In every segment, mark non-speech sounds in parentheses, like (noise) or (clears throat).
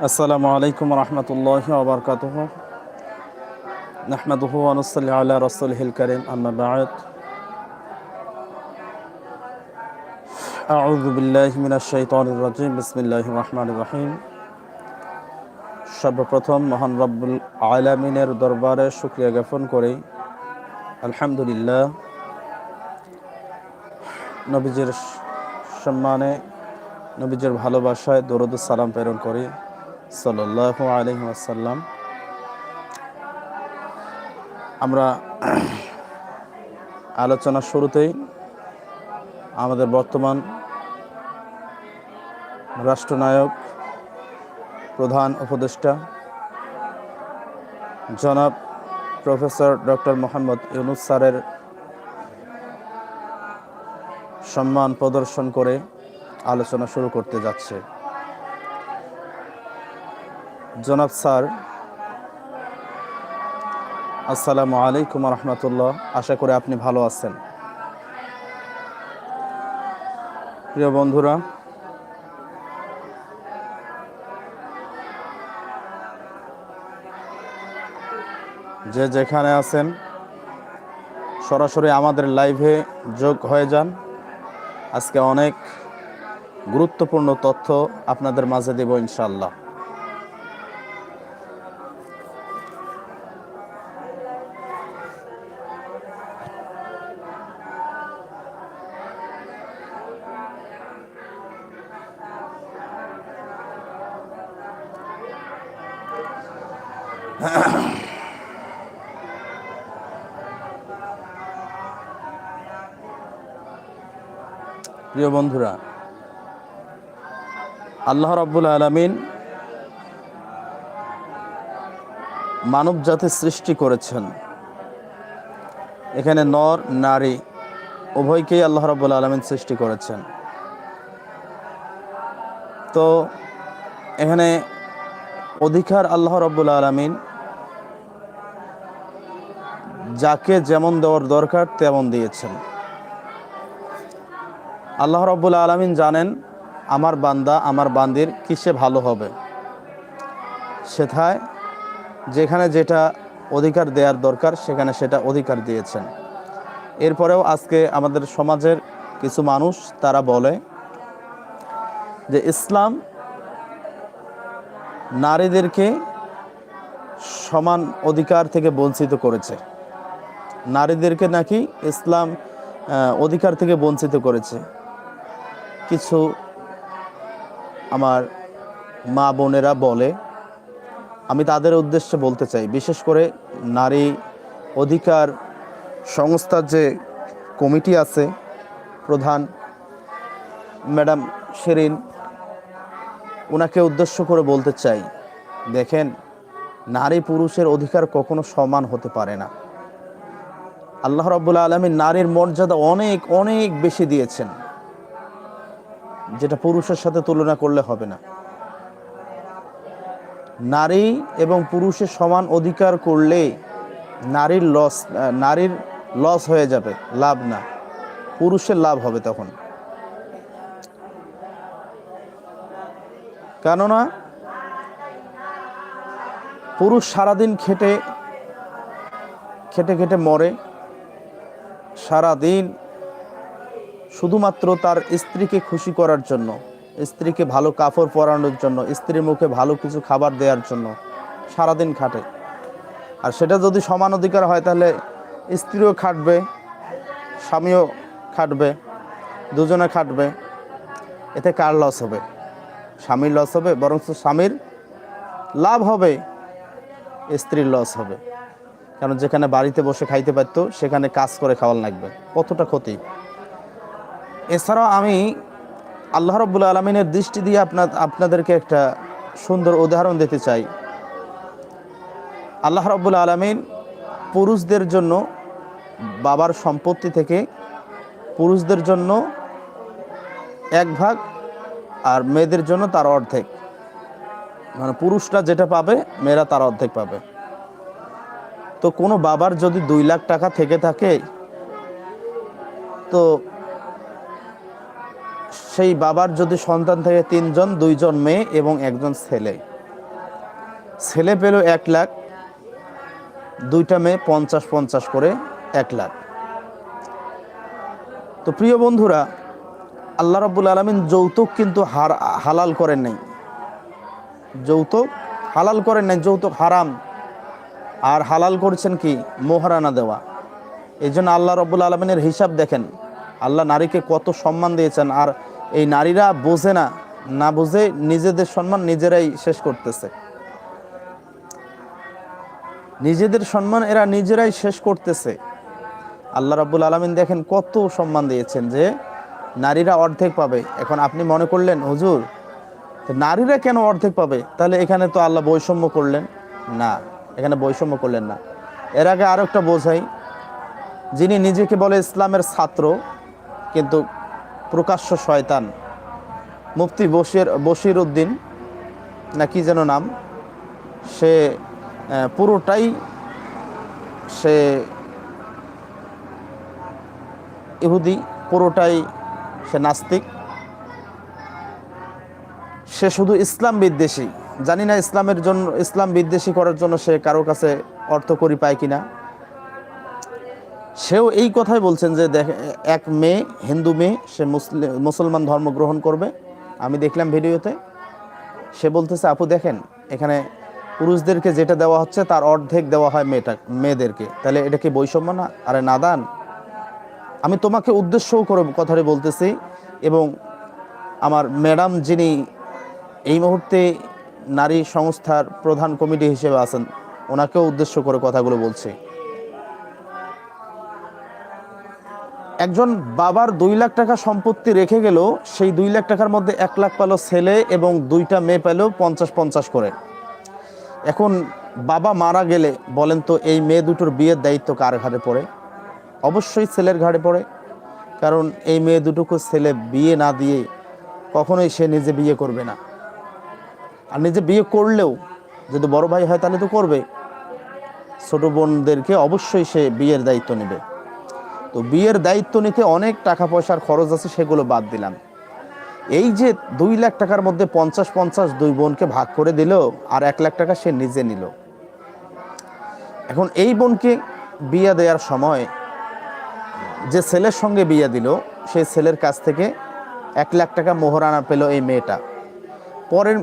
আসসালামু আলাইকুম রহমতুল্লাহ ওবরকাতুহ نحمده ونصلي على رسوله الكريم أما بعد أعوذ بالله من الشيطان الرجيم بسم الله الرحمن الرحيم সর্বপ্রথম মহান রব্বুল আলামিনের দরবারে শুক্রিয়া জ্ঞাপন করি আলহামদুলিল্লাহ নবীজির সম্মানে নবীজির ভালোবাসায় দরুদ সালাম প্রেরণ করি সাল্লাল্লাহু আলাইহি ওয়াসাল্লাম। আমরা আলোচনার শুরুতেই আমাদের বর্তমান রাষ্ট্রনায়ক, প্রধান উপদেষ্টা জনাব প্রফেসর ডক্টর মোহাম্মদ ইউনুস স্যারের সম্মান প্রদর্শন করে আলোচনা শুরু করতে যাচ্ছে। জনাব স্যার, আসসালামু আলাইকুম রহমতুল্লাহ। আশা করি আপনি ভালো আছেন। প্রিয় বন্ধুরা, যে যেখানে আছেন, সরাসরি আমাদের লাইভে যোগ হয়ে যান। আজকে অনেক গুরুত্বপূর্ণ তথ্য আপনাদের মাঝে দেব ইনশাল্লাহ (clears throat) প্রিয় বন্ধুরা, আল্লাহ রাব্বুল আলামিন মানব জাতি সৃষ্টি করেছেন। এখানে নর, নারী উভয়কেই আল্লাহ রাব্বুল আলামিন সৃষ্টি করেছেন। তো এখানে অধিকার আল্লাহ রাব্বুল আলামিন যাকে যেমন দেওয়ার দরকার তেমন দিয়েছেন। আল্লাহ রব্বুল আলমিন জানেন, আমার বান্দা আমার বান্দির কিসে ভালো হবে। সেথায় যেখানে যেটা অধিকার দেওয়ার দরকার, সেখানে সেটা অধিকার দিয়েছেন। এরপরেও আজকে আমাদের সমাজের কিছু মানুষ, তারা বলে যে ইসলাম নারীদেরকে সমান অধিকার থেকে বঞ্চিত করেছে। নারীদেরকে নাকি ইসলাম অধিকার থেকে বঞ্চিত করেছে। কিছু আমার মা বোনেরা বলে, আমি তাদের উদ্দেশ্যে বলতে চাই, বিশেষ করে নারী অধিকার সংস্থার যে কমিটি আছে, প্রধান ম্যাডাম শেরিন ওনাকে উদ্দেশ্য করে বলতে চাই, দেখেন, নারী পুরুষের অধিকার কখনো সমান হতে পারে না। আল্লাহ রাব্বুল আলমী নারীর মর্যাদা অনেক অনেক বেশি দিয়েছেন। যেটা পুরুষের সাথে তুলনা করলে হবে না। নারী এবং পুরুষের সমান অধিকার করলে নারীর লস নারীর লস হয়ে যাবে, লাভ না। পুরুষের লাভ হবে তখন। কেননা পুরুষ সারাদিন খেটে খেটে খেটে মরে। সারাদিন শুধুমাত্র তার স্ত্রীকে খুশি করার জন্য, স্ত্রীকে ভালো কাপড় পরানোর জন্য, স্ত্রীর মুখে ভালো কিছু খাবার দেওয়ার জন্য সারাদিন খাটে। আর সেটা যদি সমান অধিকার হয় তাহলে স্ত্রীও খাটবে, স্বামীও খাটবে, দুজনে খাটবে। এতে কার লস হবে? স্বামীর লস হবে বরং স্বামীর লাভ হবে, স্ত্রীর লস হবে। কারণ যেখানে বাড়িতে বসে খাইতে পারতো, সেখানে কাজ করে খাওয়ার লাগবে। কতটা ক্ষতি? এছাড়াও আমি আল্লাহ রব্বুল আলমিনের দৃষ্টি দিয়ে আপনার আপনাদেরকে একটা সুন্দর উদাহরণ দিতে চাই। আল্লাহ রব্বুল আলমিন পুরুষদের জন্য বাবার সম্পত্তি থেকে পুরুষদের জন্য এক ভাগ আর মেয়েদের জন্য তার অর্ধেক। মানে পুরুষরা যেটা পাবে, মেয়েরা তার অর্ধেক পাবে। তো কোনো বাবার যদি দুই লাখ টাকা থেকে থাকে, তো সেই বাবার যদি সন্তান থাকে তিনজন, দুইজন মেয়ে এবং একজন ছেলে। ছেলে পেল এক লাখ, দুইটা মেয়ে পঞ্চাশ পঞ্চাশ করে এক লাখ। তো প্রিয় বন্ধুরা, আল্লাহ রাব্বুল আলমিন যৌতুক কিন্তু হার হালাল করেন নাই। যৌতুক হালাল করেন নাই, যৌতুক হারাম। আর হালাল করছেন কি? মোহরানা দেওয়া। এই জন্য আল্লাহ রব্বুল আলমিনের হিসাব দেখেন, আল্লাহ নারীকে কত সম্মান দিয়েছেন আর এই নারীরা বোঝে না না বুঝে নিজেদের সম্মান নিজেরাই শেষ করতেছে। নিজেদের সম্মান এরা নিজেরাই শেষ করতেছে। আল্লাহ রাব্বুল আলমিন দেখেন কত সম্মান দিয়েছেন যে নারীরা অর্ধেক পাবে। এখন আপনি মনে করলেন, হুজুর, নারীরা কেন অর্ধেক পাবে? তাহলে এখানে তো আল্লাহ বৈষম্য করলেন। না। এখানে বৈষম্য করলেন না। এর আগে আরও একটা বোঝাই, যিনি নিজেকে বলে ইসলামের ছাত্র, কিন্তু প্রকাশ্য শয়তান, মুফতি বশির বশির উদ্দিন না কি যেন নাম, সে পুরোটাই সে ইহুদি, পুরোটাই সে নাস্তিক। সে শুধু ইসলাম বিদ্বেষী। জানি না ইসলামের জন্য ইসলাম বিদ্বেষী করার জন্য সে কারোর কাছে অর্থ করি পায় কিনা। সেও এই কথাই বলছেন যে দেখ, এক মেয়ে, হিন্দু মেয়ে, সে মুসলিম মুসলমান ধর্ম গ্রহণ করবে। আমি দেখলাম ভিডিওতে, সে বলতেছে, আপু, দেখেন, এখানে পুরুষদেরকে যেটা দেওয়া হচ্ছে, তার অর্ধেক দেওয়া হয় মেয়েটা মেয়েদেরকে। তাহলে এটা কি বৈষম্য না? আরে নাদান আমি তোমাকে উদ্দেশ্যও করে কথাটি বলতেছি এবং আমার ম্যাডাম যিনি এই মুহূর্তে নারী সংস্থার প্রধান কমিটি হিসেবে আছেন। ওনাকেও উদ্দেশ্য করে কথাগুলো বলছি। একজন বাবার দুই লাখ টাকা সম্পত্তি রেখে গেল, সেই দুই লাখ টাকার মধ্যে এক লাখ পেল ছেলে এবং দুইটা মেয়ে পেল পঞ্চাশ পঞ্চাশ করে। এখন বাবা মারা গেলে বলেন তো, এই মেয়ে দুটোর বিয়ের দায়িত্ব কার ঘাড়ে পড়ে? অবশ্যই ছেলের ঘাড়ে পড়ে। কারণ এই মেয়ে দুটোকে ছেলে বিয়ে না দিয়ে কখনোই সে নিজে বিয়ে করবে না। আর নিজে বিয়ে করলেও যদি বড় ভাই হয় তাহলে তো করবে। ছোট বোনদেরকে অবশ্যই সে বিয়ের দায়িত্ব নেবে। তো বিয়ের দায়িত্ব নিতে অনেক টাকা পয়সার খরচ আছে, সেগুলো বাদ দিলাম। এই যে দুই লাখ টাকার মধ্যে পঞ্চাশ পঞ্চাশ দুই বোনকে ভাগ করে দিল আর এক লাখ টাকা সে নিজে নিল। এখন এই বোনকে বিয়ে দেওয়ার সময় যে ছেলের সঙ্গে বিয়ে দিল, সেই ছেলের কাছ থেকে এক লাখ টাকা মোহরানা পেল এই মেয়েটা। পরের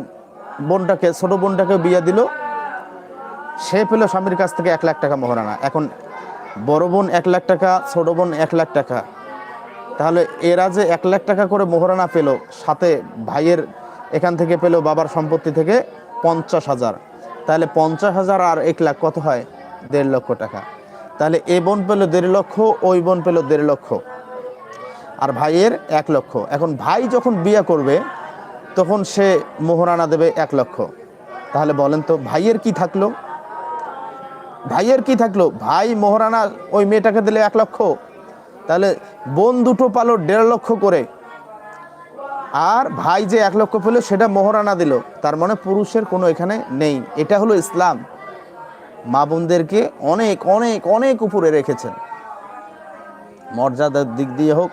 বোনটাকে, ছোট বোনটাকে বিয়ে দিল। সে পেল স্বামীর কাছ থেকে এক লাখ টাকা মোহরানা। এখন বড় বোন এক লাখ টাকা, ছোট বোন এক লাখ টাকা। তাহলে এরা যে এক লাখ টাকা করে মোহরানা পেল, সাথে ভাইয়ের এখান থেকে পেল বাবার সম্পত্তি থেকে পঞ্চাশ হাজার। তাহলে পঞ্চাশ হাজার আর এক লাখ কত হয়? দেড় লক্ষ টাকা। তাহলে এ বোন পেল দেড় লক্ষ, ওই বোন পেল দেড় লক্ষ। আর ভাইয়ের এক লক্ষ। এখন ভাই যখন বিয়ে করবে তখন সে মোহরানা দেবে এক লক্ষ। তাহলে বলেন তো, ভাইয়ের কি থাকল? ভাইয়ের কি থাকল? ভাই মোহরানা ওই মেয়েটাকে দিলে এক লক্ষ। তাহলে বোন দুটো পালো দেড় লক্ষ করে। আর ভাই যে এক লক্ষ পেল, সেটা মোহরানা দিল। তার মানে পুরুষের কোনো এখানে নেই। এটা হলো ইসলাম। মা বোনদেরকে অনেক অনেক অনেক উপরে রেখেছেন। মর্যাদার দিক দিয়ে হোক,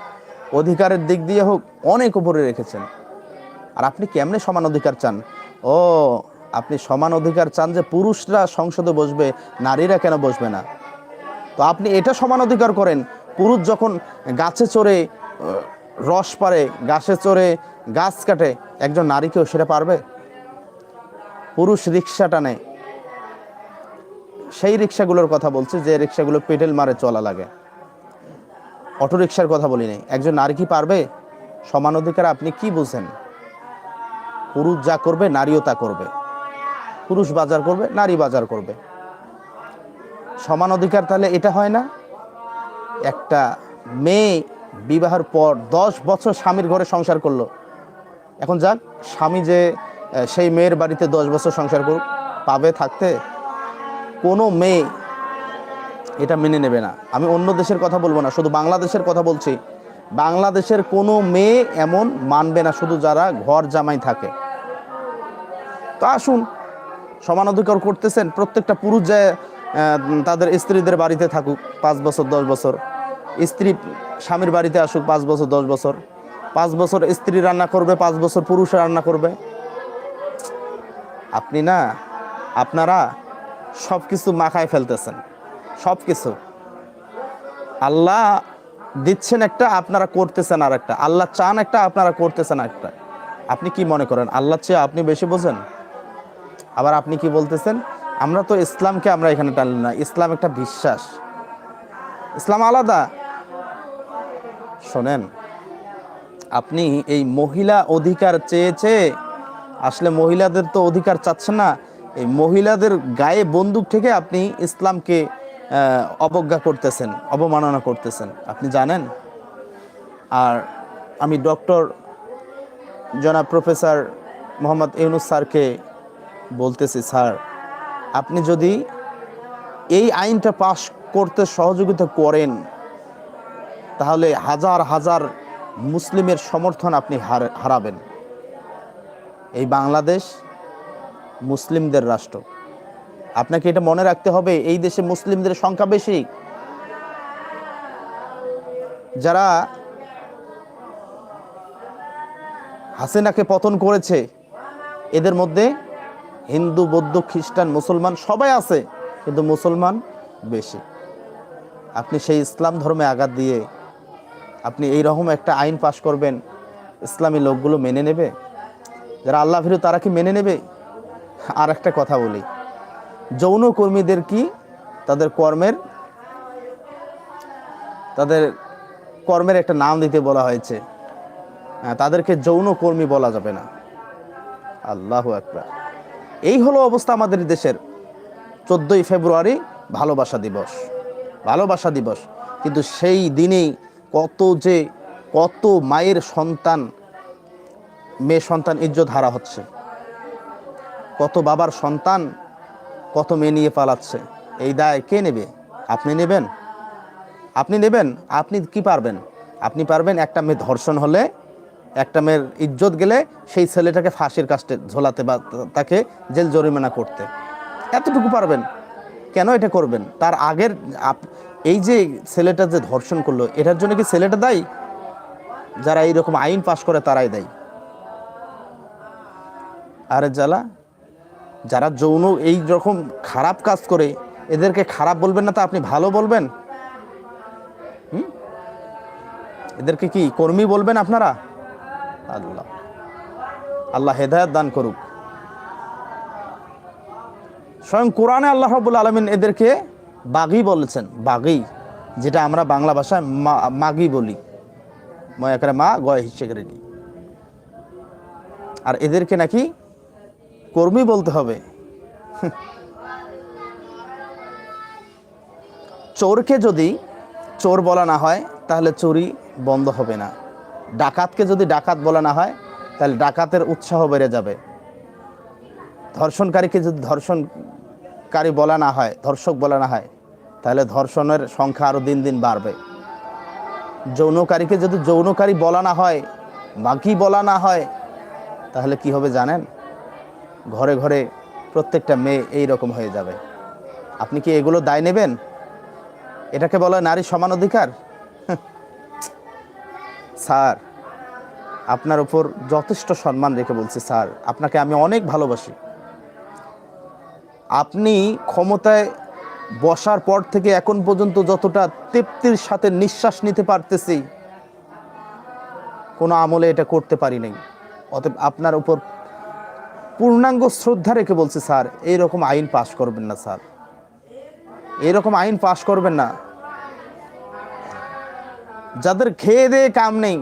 অধিকারের দিক দিয়ে হোক, অনেক উপরে রেখেছেন। আর আপনি কেমনে সমান অধিকার চান? ও, আপনি সমান অধিকার চান যে পুরুষরা সংসদে বসবে, নারীরা কেন বসবে না? তো আপনি এটা সমান অধিকার করেন। পুরুষ যখন গাছে চড়ে রস পারে গাছে চড়ে, গাছ কাটে, একজন নারীকেও সেটা পারবে? পুরুষ রিক্সা টানে সেই রিক্সাগুলোর কথা বলছি, যে রিক্সাগুলো পেটেল মারে চলা লাগে। অটো রিক্সার কথা বলি নাই একজন নারী কি পারবে? সমান অধিকার আপনি কি বুঝেন? পুরুষ যা করবে, নারীও তা করবে। পুরুষ বাজার করবে, নারী বাজার করবে। সমান অধিকার তাহলে এটা হয় না? একটা মেয়ে বিবাহের পর দশ বছর স্বামীর ঘরে সংসার করল। এখন যাক, স্বামী যে সেই মেয়ের বাড়িতে দশ বছর সংসার করুক, পাবে থাকতে, কোনো মেয়ে এটা মেনে নেবে না। আমি অন্য দেশের কথা বলব না, শুধু বাংলাদেশের কথা বলছি। বাংলাদেশের কোনো মেয়ে এমন মানবে না, শুধু যারা ঘর জামাই থাকে। তো আসুন, সমান অধিকার করতেছেন, প্রত্যেকটা পুরুষ যে তাদের স্ত্রীদের বাড়িতে থাকুক, পাঁচ বছর, দশ বছর। স্ত্রী স্বামীর বাড়িতে আসুক, পাঁচ বছর, দশ বছর। পাঁচ বছর স্ত্রী রান্না করবে, পাঁচ বছর পুরুষ রান্না করবে। আপনি না, আপনারা সব কিছু মাখায় ফেলতেছেন। সব কিছু আল্লাহ দিচ্ছেন একটা, আপনারা করতেছেন আর একটা আল্লাহ চান একটা, আপনারা করতেছেন একটা আপনি কি মনে করেন? আল্লাহ চেয়ে আপনি বেশি বোঝেন? আবার আপনি কি বলতেছেন? আমরা তো ইসলামকে আমরা এখানে টানলি না। ইসলাম একটা বিশ্বাস। ইসলাম আলাদা। শোনেন, আপনি এই মহিলা অধিকার চেয়েছে আসলে মহিলাদের তো অধিকার চাচ্ছেন না, এই মহিলাদের গায়ে বন্দুক থেকে আপনি ইসলামকে অবজ্ঞা করতেছেন, অবমাননা করতেছেন। আপনি জানেন? আর আমি ডক্টর জনাব প্রফেসর মোহাম্মদ ইউনুস স্যারকে বলতেছি, স্যার, আপনি যদি এই আইনটা পাশ করতে সহযোগিতা করেন, তাহলে হাজার হাজার মুসলিমের সমর্থন আপনি হার- হারাবেন। এই বাংলাদেশ মুসলিমদের রাষ্ট্র। আপনাকে এটা মনে রাখতে হবে, এই দেশে মুসলিমদের সংখ্যা বেশি। যারা হাসিনাকে পতন করেছে, এদের মধ্যে হিন্দু, বৌদ্ধ, খ্রিস্টান, মুসলমান সবাই আছে, কিন্তু মুসলমান বেশি। আপনি সেই ইসলাম ধর্মে আঘাত দিয়ে আপনি এই রকম একটা আইন পাশ করবেন, ইসলামী লোকগুলো মেনে নেবে? যারা আল্লাহ ভীরু তারা কি মেনে নেবে? আর একটা কথা বলি যৌন কর্মীদের কি? তাদের কর্মের তাদের কর্মের একটা নাম দিতে বলা হয়েছে। হ্যাঁ, তাদেরকে যৌন কর্মী বলা যাবে না। আল্লাহ একবার এই হলো অবস্থা আমাদের দেশের। চোদ্দোই ফেব্রুয়ারি ভালোবাসা দিবস। ভালোবাসা দিবস। কিন্তু সেই দিনেই কত যে কত মায়ের সন্তান মেয়ে সন্তান ইজ্জত হারা হচ্ছে। কত বাবার সন্তান কত মেয়ে নিয়ে পালাচ্ছে। এই দায় কে নেবে? আপনি নেবেন? আপনি নেবেন? আপনি কি পারবেন? আপনি পারবেন একটা মেয়ে ধর্ষণ হলে, একটা মেয়ের ইজ্জত গেলে সেই ছেলেটাকে ফাঁসির কাস্টে ঝোলাতে বা তাকে জেল জরিমানা করতে। এতটুকু পারবেন? কেন এটা করবেন? তার আগের এই যে ছেলেটা যে ধর্ষণ করল, এটার জন্য কি ছেলেটা দায়ী? যারা এইরকম আইন পাশ করে তারাই দেয়। আরে জ্বালা। যারা যৌন এই রকম খারাপ কাজ করে, এদেরকে খারাপ বলবেন না তা আপনি ভালো বলবেন? হুম? এদেরকে কি কর্মী বলবেন আপনারা? আল্লাহ। আল্লাহ হেদায়ত দান করুক। স্বয়ং কোরআনে আল্লাহ রাব্বুল আলমিন এদেরকে বাগি বলেছেন। বাগি, যেটা আমরা বাংলা ভাষায় মা- মাগি বলি। ময়াকারে মা, গয় হিসেবে আর এদেরকে নাকি কর্মী বলতে হবে। চোরকে যদি চোর বলা না হয়, তাহলে চুরি বন্ধ হবে না। ডাকাতকে যদি ডাকাত বলা না হয়, তাহলে ডাকাতের উৎসাহ বেড়ে যাবে। ধর্ষণকারীকে যদি ধর্ষণকারী বলা না হয়, ধর্ষক বলা না হয়, তাহলে ধর্ষণের সংখ্যা আরও দিন দিন বাড়বে। যৌনকারীকে যদি যৌনকারী বলা না হয় বাকি বলা না হয়, তাহলে কি হবে জানেন? ঘরে ঘরে প্রত্যেকটা মেয়ে এই রকম হয়ে যাবে। আপনি কি এগুলো দায় নেবেন? এটাকে বলা নারী সমান অধিকার? (laughs) স্যার, আপনার উপর যথেষ্ট সম্মান রেখে বলছি স্যার, আপনাকে আমি অনেক ভালোবাসি। আপনি ক্ষমতায় বসার পর থেকে এখন পর্যন্ত যতটা তৃপ্তির সাথে নিঃশ্বাস নিতে পারতেছি, কোনো আমলে এটা করতে পারি নাই। অতএব আপনার উপর পূর্ণাঙ্গ শ্রদ্ধা রেখে বলছে, স্যার এইরকম আইন পাশ করবেন না, স্যার। এরকম আইন পাশ করবেন না। যাদের খেয়ে দেয়ে কাম নেই,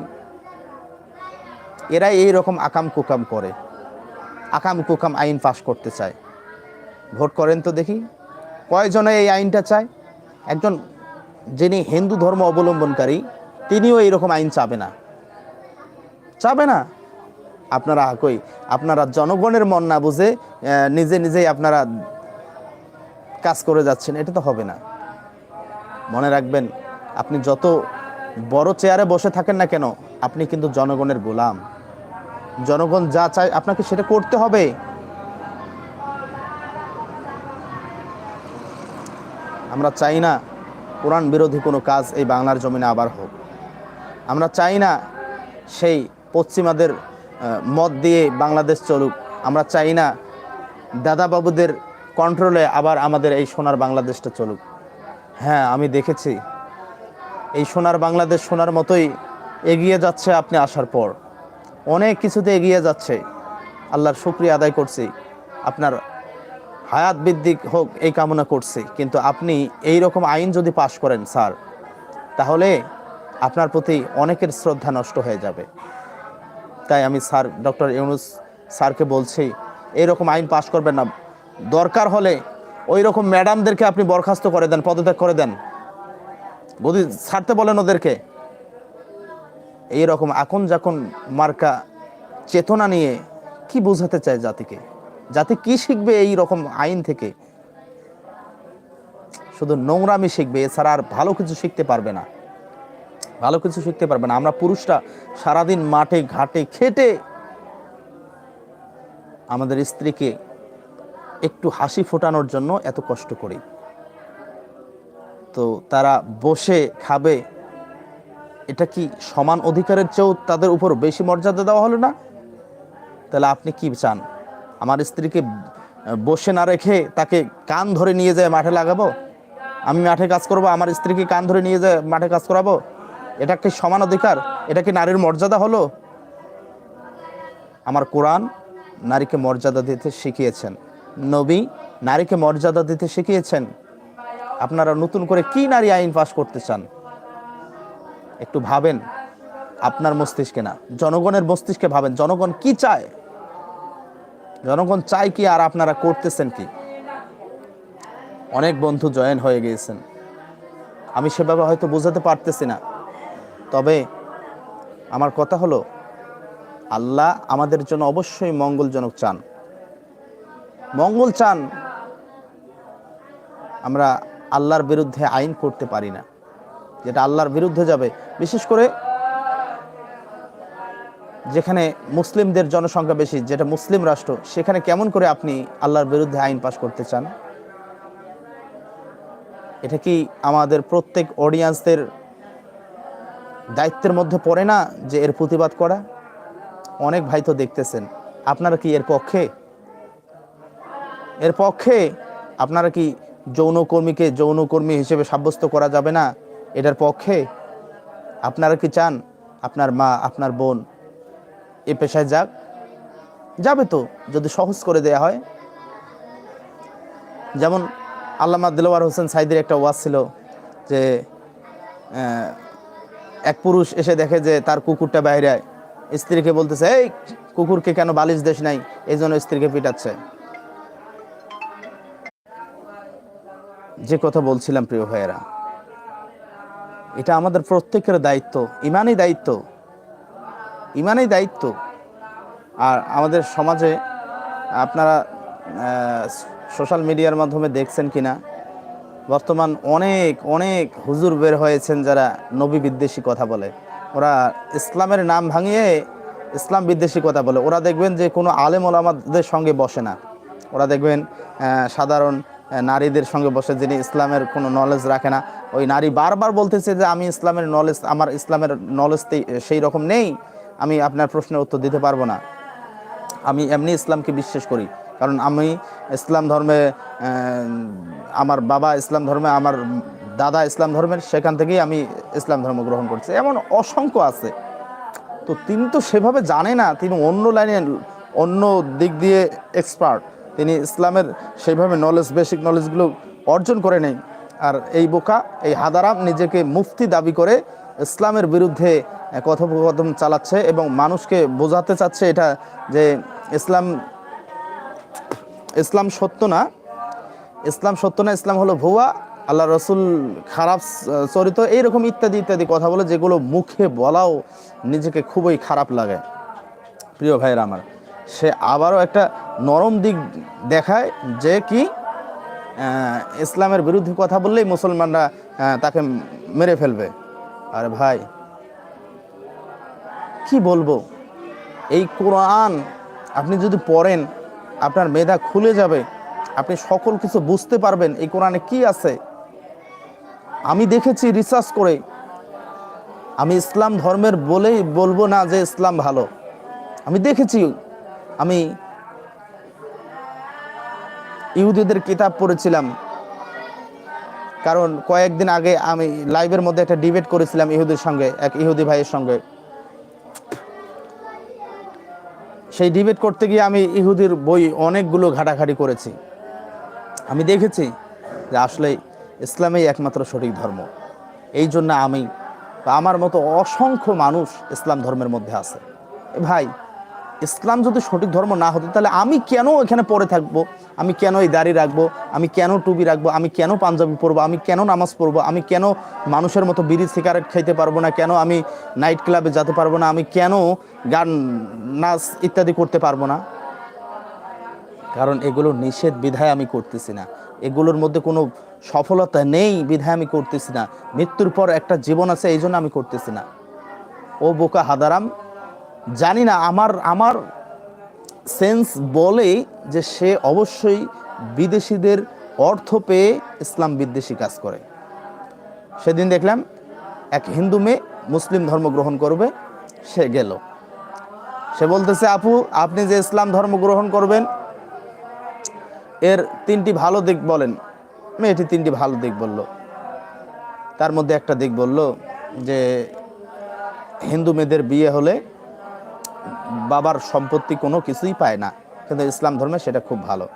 এরাই এই রকম আকাম কুকাম করে। আকাম কুকাম আইন পাশ করতে চায়। ভোট করেন তো দেখি। কয়জনে এই আইনটা চায়? একজন যিনি হিন্দু ধর্ম অবলম্বনকারী, তিনিও এইরকম আইন চাবে না। চাবে না? আপনারা কই? আপনারা জনগণের মন না বুঝে নিজে নিজেই আপনারা কাজ করে যাচ্ছেন, এটা তো হবে না। মনে রাখবেন, আপনি যত বড় চেয়ারে বসে থাকেন না কেন, আপনি কিন্তু জনগণের গোলাম। জনগণ যা চায়, আপনাকে সেটা করতে হবে। আমরা চাই না কোরআন বিরোধী কোনো কাজ এই বাংলার জমিনে আবার হোক। আমরা চাই না সেই পশ্চিমাদের মত দিয়ে বাংলাদেশ চলুক। আমরা চাই না দাদাবাবুদের কন্ট্রোলে আবার আমাদের এই সোনার বাংলাদেশটা চলুক। হ্যাঁ আমি দেখেছি। এই সোনার বাংলাদেশ সোনার মতোই এগিয়ে যাচ্ছে আপনি আসার পর। অনেক কিছুতে এগিয়ে যাচ্ছে। আল্লাহর শুক্রিয়া আদায় করছি। আপনার হায়াত বৃদ্ধি হোক, এই কামনা করছি। কিন্তু আপনি এই রকম আইন যদি পাশ করেন, স্যার, তাহলে আপনার প্রতি অনেকের শ্রদ্ধা নষ্ট হয়ে যাবে। তাই আমি স্যার, ডক্টর ইউনুস স্যারকে বলছি এইরকম আইন পাশ করবেন না। দরকার হলে ওই রকম ম্যাডামদেরকে আপনি বরখাস্ত করে দেন, পদত্যাগ করে দেন। যদি ছাড়তে বলেন ওদেরকে এই রকম এখন যখন মার্কা চেতনা নিয়ে কি বোঝাতে চায় জাতিকে? জাতি কি শিখবে এই রকম আইন থেকে? শুধু নোংরামি শিখবে, এছাড়া আর ভালো কিছু শিখতে পারবে না। ভালো কিছু শিখতে পারবে না। আমরা পুরুষরা সারাদিন মাঠে, ঘাটে, খেটে আমাদের স্ত্রীকে একটু হাসি ফোটানোর জন্য এত কষ্ট করি। তো তারা বসে খাবে, এটা কি সমান অধিকারের চেয়েও তাদের উপর বেশি মর্যাদা দেওয়া হলো না? তাহলে আপনি কি চান? আমার স্ত্রীকে বসে না রেখে তাকে কান ধরে নিয়ে যায় মাঠে লাগাবো? আমি মাঠে কাজ করব, আমার স্ত্রীকে কান ধরে নিয়ে যায় মাঠে কাজ করাবো? এটা কি সমান অধিকার? এটা কি নারীর মর্যাদা হলো? আমার কোরআন নারীকে মর্যাদা দিতে শিখিয়েছেন। নবী নারীকে মর্যাদা দিতে শিখিয়েছেন। আপনারা নতুন করে কি নারী আইন পাশ করতে চান? একটু ভাবেন, আপনার মস্তিষ্কে না, জনগণের মস্তিষ্কে ভাবেন, জনগণ কি চায়? জনগণ চায় কি আর আপনারা করতেছেন কি? অনেক বন্ধু জয়েন হয়ে গিয়েছেন। আমি সেভাবে হয়তো বোঝাতে পারতেছি না। তবে আমার কথা হলো, আল্লাহ আমাদের জন্য অবশ্যই মঙ্গলজনক চান। মঙ্গল চান আমরা আল্লাহর বিরুদ্ধে আইন করতে পারি না, যেটা আল্লাহর বিরুদ্ধে যাবে। বিশেষ করে যেখানে মুসলিমদের জনসংখ্যা বেশি, যেটা মুসলিম রাষ্ট্র, সেখানে কেমন করে আপনি আল্লাহর বিরুদ্ধে আইন পাশ করতে চান? এটা কি আমাদের প্রত্যেক অডিয়েন্সদের দায়িত্বের মধ্যে পড়ে না যে এর প্রতিবাদ করা। অনেক ভাই তো দেখতেছেন, আপনারা কি এর পক্ষে? এর পক্ষে আপনারা কি যৌনকর্মীকে যৌনকর্মী হিসেবে সাব্যস্ত করা যাবে না? এটার পক্ষে? আপনারা কি চান আপনার মা, আপনার বোন এ পেশায় যাক? যাবে তো, যদি সহজ করে দেয়া হয়। যেমন আল্লামা দিলওয়ার হোসেন সাইদের একটা ওয়াজ ছিল যে এক পুরুষ এসে দেখে যে তার কুকুরটা বাইরে স্ত্রীকে বলতেছে, এই কুকুরকে কেন বালিশ দেশ নাই? এই জন্য স্ত্রীকে পিটাচ্ছে। যে কথা বলছিলাম, প্রিয় ভাইয়েরা, এটা আমাদের প্রত্যেকের দায়িত্ব, ইমানই দায়িত্ব ইমানই দায়িত্ব। আর আমাদের সমাজে আপনারা সোশ্যাল মিডিয়ার মাধ্যমে দেখছেন কিনা বর্তমান অনেক অনেক হুজুর বের হয়েছেন যারা নবী বিদ্বেষী কথা বলে। ওরা ইসলামের নাম ভাঙিয়ে ইসলাম বিদ্বেষী কথা বলে। ওরা দেখবেন যে কোনো আলেম ওলামাদের সঙ্গে বসে না। ওরা দেখবেন সাধারণ নারীদের সঙ্গে বসে যিনি ইসলামের কোনো নলেজ রাখে না। ওই নারী বারবার বলতেছে যে, আমি ইসলামের নলেজ আমার ইসলামের নলেজ সেই রকম নেই। আমি আপনার প্রশ্নের উত্তর দিতে পারব না। আমি এমনি ইসলামকে বিশ্বাস করি। কারণ আমি ইসলাম ধর্মে আমার বাবা ইসলাম ধর্মে, আমার দাদা ইসলাম ধর্মের সেখান থেকেই আমি ইসলাম ধর্ম গ্রহণ করছি। এমন অসংখ্য আছে। তো তিনি তো সেভাবে জানে না, তিনি অন্য লাইনে, অন্য দিক দিয়ে এক্সপার্ট তিনি ইসলামের সেইভাবে নলেজ বেসিক নলেজগুলো অর্জন করে নেই। আর এই বোকা, এই হাদারাম নিজেকে মুফতি দাবি করে ইসলামের বিরুদ্ধে কথোপকথন চালাচ্ছে এবং মানুষকে বোঝাতে চাচ্ছে এটা যে ইসলাম ইসলাম সত্য না। ইসলাম সত্য না, ইসলাম হলো ভুয়া। আল্লাহ রসুল খারাপ চরিত্র এইরকম ইত্যাদি ইত্যাদি কথা বলে, যেগুলো মুখে বলাও নিজেকে খুবই খারাপ লাগে। প্রিয় ভাইয়ের আমার, সে আবারও একটা নরম দিক দেখায় যে কি ইসলামের বিরুদ্ধে কথা বললেই মুসলমানরা তাকে মেরে ফেলবে। আরে ভাই, কি বলব? এই কোরআন আপনি যদি পড়েন আপনার মেধা খুলে যাবে। আপনি সকল কিছু বুঝতে পারবেন এই কোরআনে কি আছে। আমি দেখেছি রিসার্চ করে। আমি ইসলাম ধর্মের বলেই বলব না যে ইসলাম ভালো। আমি দেখেছি, আমি ইহুদিদের কিতাব পড়েছিলাম। কারণ কয়েকদিন আগে আমি লাইভের মধ্যে একটা ডিবেট করেছিলাম ইহুদির সঙ্গে, এক ইহুদি ভাইয়ের সঙ্গে। সেই ডিবেট করতে গিয়ে আমি ইহুদির বই অনেকগুলো ঘাটাঘাটি করেছি। আমি দেখেছি যে আসলে ইসলামেই একমাত্র সঠিক ধর্ম। এই জন্য আমি বা আমার মতো অসংখ্য মানুষ ইসলাম ধর্মের মধ্যে আছে। ভাই ইসলাম যদি সঠিক ধর্ম না হতো, তাহলে আমি কেন এখানে পড়ে থাকব? আমি কেন এই দাড়ি রাখব? আমি কেন টুপি রাখব? আমি কেন পাঞ্জাবি পরবো? আমি কেন নামাজ পড়ব? আমি কেন মানুষের মতো বিড়ি সিগারেট খাইতে পারব না? কেন আমি নাইট ক্লাবে যেতে পারব না? আমি কেন গান, নাচ ইত্যাদি করতে পারব না? কারণ এগুলো নিষেধ বিধায় আমি করতেছি না। এগুলোর মধ্যে কোনো সফলতা নেই বিধায় আমি করতেছি না। মৃত্যুর পর একটা জীবন আছে এই জন্য আমি করতেছি না। ও বোকা হাদারাম জানি না, আমার আমার সেন্স বলে যে সে অবশ্যই বিদেশিদের অর্থ পেয়ে ইসলাম বিদ্বেষী কাজ করে। সেদিন দেখলাম এক হিন্দু মেয়ে মুসলিম ধর্ম গ্রহণ করবে, সে গেল। সে বলতেছে, আপু, আপনি যে ইসলাম ধর্ম গ্রহণ করবেন, এর তিনটি ভালো দিক বলেন। মেয়েটি তিনটি ভালো দিক বলল। তার মধ্যে একটা দিক বলল যে হিন্দু মেয়েদের বিয়ে হলে বাবার সম্পত্তি কোনো কিছুই পায় না। কিন্তু ইসলাম ধর্মে সেটা খুব ভালো।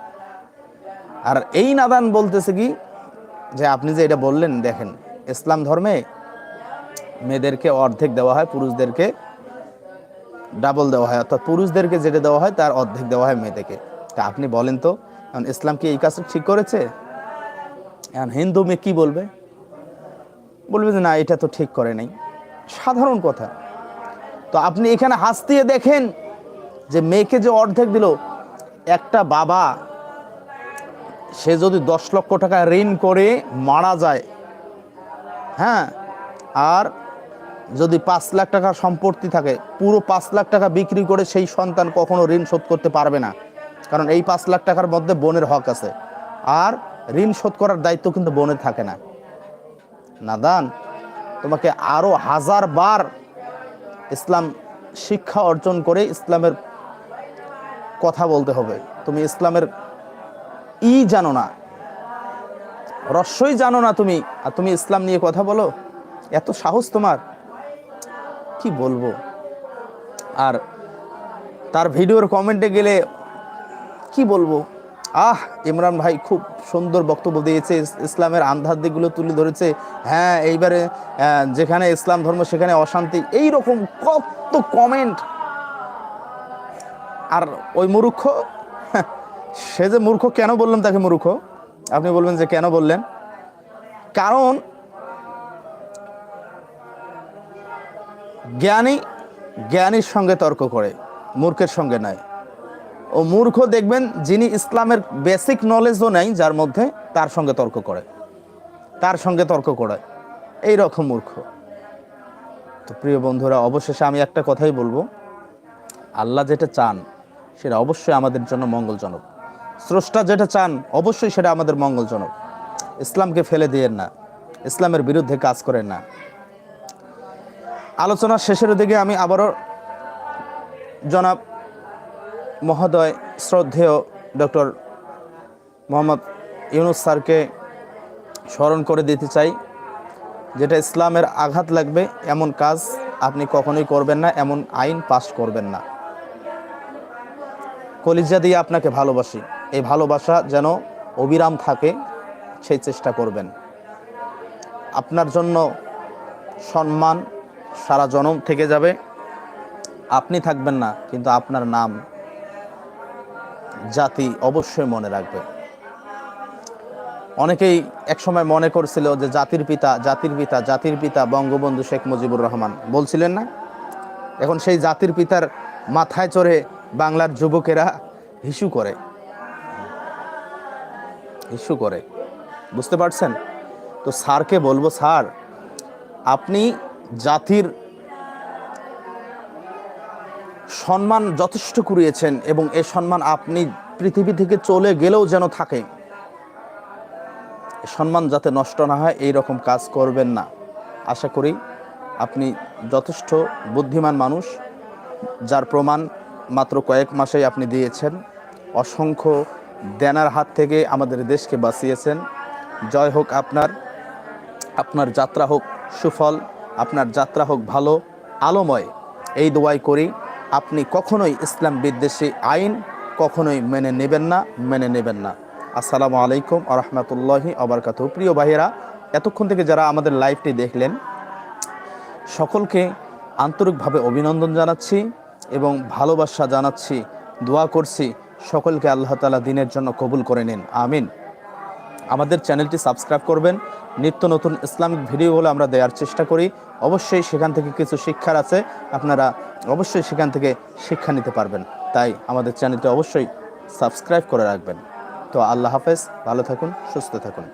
আর এই নাদান বলতেছে কি, যে আপনি যে এটা বললেন, দেখেন, ইসলাম ধর্মে মেয়েদেরকে অর্ধেক দেওয়া হয়, পুরুষদেরকে ডাবল দেওয়া হয়। অর্থাৎ পুরুষদেরকে যেটা দেওয়া হয়, তার অর্ধেক দেওয়া হয় মেয়েদেরকে। তা আপনি বলেন তো, এখন ইসলাম কি এই কাজটা ঠিক করেছে? এখন হিন্দু মেয়ে কি বলবে? বলবে যে, না, এটা তো ঠিক করে নাই। সাধারণ কথা। তো আপনি এখানে হাসতিয়ে দেখেন যে মেয়েকে যে অর্ধেক দিল, একটা বাবা, সে যদি দশ লক্ষ টাকা ঋণ করে মারা যায় হ্যাঁ? আর যদি পাঁচ লাখ টাকা সম্পত্তি থাকে, পুরো পাঁচ লাখ টাকা বিক্রি করে সেই সন্তান কখনো ঋণ শোধ করতে পারবে না। কারণ এই পাঁচ লাখ টাকার মধ্যে বোনের হক আছে। আর ঋণ শোধ করার দায়িত্ব কিন্তু বোনের থাকে না। নাদান, তোমাকে আরও হাজার বার ইসলাম শিক্ষা অর্জন করে ইসলামের কথা বলতে হবে। তুমি ইসলামের ই জানো না রস্যই জানো না তুমি, আর তুমি ইসলাম নিয়ে কথা বলো, এত সাহস তোমার, কি বলব? আর তার ভিডিওর কমেন্টে গেলে কি বলব? আহ, ইমরান ভাই খুব সুন্দর বক্তব্য দিয়েছে ইসলামের আন্ধার দিকগুলো তুলে ধরেছে। হ্যাঁ এইবারে যেখানে ইসলাম ধর্ম, সেখানে অশান্তি এই রকম কত কমেন্ট আর ওই মূর্খ, (laughs) সে যে মূর্খ, কেন বললাম তাকে মূর্খ? আপনি বলবেন যে কেন বললেন? কারণ, জ্ঞানী, জ্ঞানীর সঙ্গে তর্ক করে, মূর্খের সঙ্গে নয়। ও মূর্খ দেখবেন যিনি ইসলামের বেসিক নলেজও নাই, যার মধ্যে তার সঙ্গে তর্ক করে। তার সঙ্গে তর্ক করে। এই রকম মূর্খ। তো প্রিয় বন্ধুরা, অবশেষে আমি একটা কথাই বলব। আল্লাহ যেটা চান, সেটা অবশ্যই আমাদের জন্য মঙ্গলজনক। স্রষ্টা যেটা চান, অবশ্যই সেটা আমাদের মঙ্গলজনক। ইসলামকে ফেলে দিয়েন না। ইসলামের বিরুদ্ধে কাজ করেন না। আলোচনার শেষের দিকে আমি আবারও জনাব মহোদয় শ্রদ্ধেয় ডক্টর মোহাম্মদ ইউনুস স্যারকে স্মরণ করে দিতে চাই, যেটা ইসলামের আঘাত লাগবে, এমন কাজ আপনি কখনোই করবেন না, এমন আইন পাস করবেন না। কলিজা দিয়ে আপনাকে ভালোবাসি, এই ভালোবাসা যেন অবিরাম থাকে, সেই চেষ্টা করবেন। আপনার জন্য সম্মান সারা জনম থেকে যাবে, আপনি থাকবেন না, কিন্তু আপনার নাম জাতি অবশ্যই মনে রাখবে। অনেকেই একসময় মনে করছিল যে জাতির পিতা জাতির পিতা জাতির পিতা বঙ্গবন্ধু শেখ মুজিবুর রহমান। বলছিলেন না? এখন সেই জাতির পিতার মাথায় চড়ে বাংলার যুবকেরা হিসু করে। হিসু করে। বুঝতে পারছেন? তো স্যারকে বলব, স্যার, আপনি জাতির সম্মান যথেষ্ট কুড়িয়েছেন এবং এ সম্মান আপনি পৃথিবী থেকে চলে গেলেও যেন থাকে। সম্মান যাতে নষ্ট না হয়, এই রকম কাজ করবেন না। আশা করি আপনি যথেষ্ট বুদ্ধিমান মানুষ, যার প্রমাণ মাত্র কয়েক মাসেই আপনি দিয়েছেন। অসংখ্য দেনার হাত থেকে আমাদের দেশকে বাঁচিয়েছেন। জয় হোক আপনার আপনার যাত্রা হোক সুফল, আপনার যাত্রা হোক ভালো, আলোময়। এই দোয়াই করি। আপনি কখনোই ইসলাম বিদ্বেষী আইন কখনোই মেনে নেবেন না, মেনে নেবেন না। আসসালামু আলাইকুম আ রহমতুল্লাহি আবরকাত প্রিয় ভাইয়েরা, এতক্ষণ থেকে যারা আমাদের লাইভটি দেখলেন, সকলকে আন্তরিকভাবে অভিনন্দন জানাচ্ছি এবং ভালোবাসা জানাচ্ছি, দোয়া করছি। সকলকে আল্লাহ তালা দিনের জন্য কবুল করে নিন। আমিন। আমাদের চ্যানেলটি সাবস্ক্রাইব করবেন। নিত্য নতুন ইসলামিক ভিডিওগুলো আমরা দেওয়ার চেষ্টা করি। অবশ্যই সেখান থেকে কিছু শিক্ষার আছে, আপনারা অবশ্যই সেখান থেকে শিক্ষা নিতে পারবেন। তাই আমাদের চ্যানেলটি অবশ্যই সাবস্ক্রাইব করে রাখবেন। তো আল্লাহ হাফেজ, ভালো থাকুন, সুস্থ থাকুন।